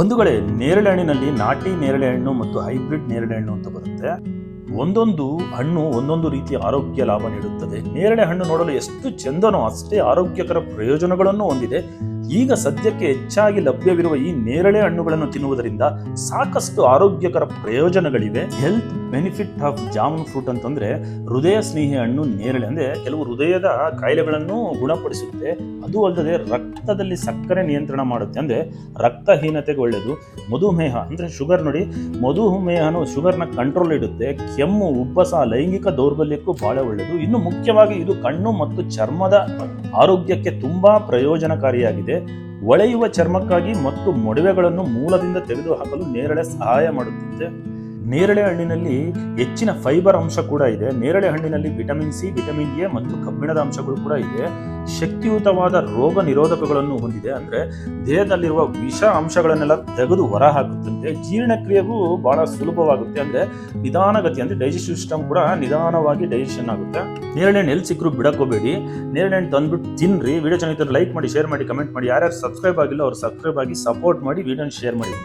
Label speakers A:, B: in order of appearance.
A: ಬಂಧುಗಳೇ ನೇರಳೆ ಹಣ್ಣಿನಲ್ಲಿ ನಾಟಿ ನೇರಳೆ ಹಣ್ಣು ಮತ್ತು ಹೈಬ್ರಿಡ್ ನೇರಳೆ ಹಣ್ಣು ಅಂತ ಬರುತ್ತೆ. ಒಂದೊಂದು ಹಣ್ಣು ಒಂದೊಂದು ರೀತಿಯ ಆರೋಗ್ಯ ಲಾಭ ನೀಡುತ್ತದೆ. ನೇರಳೆ ಹಣ್ಣು ನೋಡಲು ಎಷ್ಟು ಚೆಂದನೋ ಅಷ್ಟೇ ಆರೋಗ್ಯಕರ ಪ್ರಯೋಜನಗಳನ್ನು ಹೊಂದಿದೆ. ಈಗ ಸದ್ಯಕ್ಕೆ ಹೆಚ್ಚಾಗಿ ಲಭ್ಯವಿರುವ ಈ ನೇರಳೆ ಹಣ್ಣುಗಳನ್ನು ತಿನ್ನುವುದರಿಂದ ಸಾಕಷ್ಟು ಆರೋಗ್ಯಕರ ಪ್ರಯೋಜನಗಳಿವೆ. Health benefit of jamun fruit ಅಂತಂದ್ರೆ ಹೃದಯ ಸ್ನೇಹಿ ಹಣ್ಣು ನೇರಳೆ. ಅಂದ್ರೆ ಕೆಲವು ಹೃದಯದ ಕಾಯಿಲೆಗಳನ್ನು ಗುಣಪಡಿಸುತ್ತೆ. ಅದು ಅಲ್ಲದೆ ರಕ್ತದಲ್ಲಿ ಸಕ್ಕರೆ ನಿಯಂತ್ರಣ ಮಾಡುತ್ತೆ. ಅಂದ್ರೆ ರಕ್ತಹೀನತೆಗೆ ಒಳ್ಳೆಯದು ಮಧುಮೇಹ, ಅಂದ್ರೆ ಶುಗರ್ ನೋಡಿ. ಮಧುಮೇಹನು ಶುಗರ್ನ ಕಂಟ್ರೋಲ್ ಇಡುತ್ತೆ. ಕೆಮ್ಮು, ಉಬ್ಬಸ, ಲೈಂಗಿಕ ದೌರ್ಬಲ್ಯಕ್ಕೂ ಬಹಳ ಒಳ್ಳೆಯದು ಇನ್ನು ಮುಖ್ಯವಾಗಿ ಇದು ಕಣ್ಣು ಮತ್ತು ಚರ್ಮದ ಆರೋಗ್ಯಕ್ಕೆ ತುಂಬಾ ಪ್ರಯೋಜನಕಾರಿಯಾಗಿದೆ. ಒಳೆಯುವ ಚರ್ಮಕ್ಕಾಗಿ ಮತ್ತು ಮೊಡವೆಗಳನ್ನು ಮೂಲದಿಂದ ತೆಗೆದುಹಾಕಲು ನೇರಳೆ ಸಹಾಯ ಮಾಡುತ್ತದೆ ನೇರಳೆ ಹಣ್ಣಿನಲ್ಲಿ ಹೆಚ್ಚಿನ ಫೈಬರ್ ಅಂಶ ಕೂಡ ಇದೆ. ನೇರಳೆ ಹಣ್ಣಿನಲ್ಲಿ ವಿಟಮಿನ್ ಸಿ ವಿಟಮಿನ್ ಎ ಮತ್ತು ಕಬ್ಬಿಣದ ಅಂಶಗಳು ಕೂಡ ಇದೆ. ಶಕ್ತಿಯುತವಾದ ರೋಗ ನಿರೋಧಕಗಳನ್ನು ಹೊಂದಿದೆ. ಅಂದ್ರೆ ದೇಹದಲ್ಲಿರುವ ವಿಷ ಅಂಶಗಳನ್ನೆಲ್ಲ ತೆಗೆದು ಹೊರ ಹಾಕುತ್ತದೆ ಜೀರ್ಣಕ್ರಿಯೆಗೂ ಬಹಳ ಸುಲಭವಾಗುತ್ತೆ. ಅಂದ್ರೆ ನಿಧಾನಗತಿ, ಅಂದ್ರೆ ಡೈಜೆಸ್ಟಿವ್ ಸಿಸ್ಟಮ್ ಕೂಡ ನಿಧಾನವಾಗಿ ಡೈಜೆಷನ್ ಆಗುತ್ತೆ. ನೇರಳೆ ಹಣ್ಣು ಎಲ್ಲಿ ಸಿಕ್ಕರು ಬಿಡಕೋಬೇಡಿ. ನೇರಳೆ ಹಣ್ಣು ತಂದ್ಬಿಟ್ಟು ತಿನ್ರಿ. ವಿಡಿಯೋ ಚೆನ್ನಾಗಿದ್ದರೆ ಲೈಕ್ ಮಾಡಿ ಶೇರ್ ಮಾಡಿ ಕಮೆಂಟ್ ಮಾಡಿ. ಯಾರ್ಯಾರು ಸಬ್ಸ್ಕ್ರೈಬ್ ಆಗಿಲ್ಲ, ಅವ್ರು ಸಬ್ಸ್ಕ್ರೈಬ್ ಆಗಿ ಸಪೋರ್ಟ್ ಮಾಡಿ ವಿಡಿಯೋನ ಶೇರ್ ಮಾಡಿ.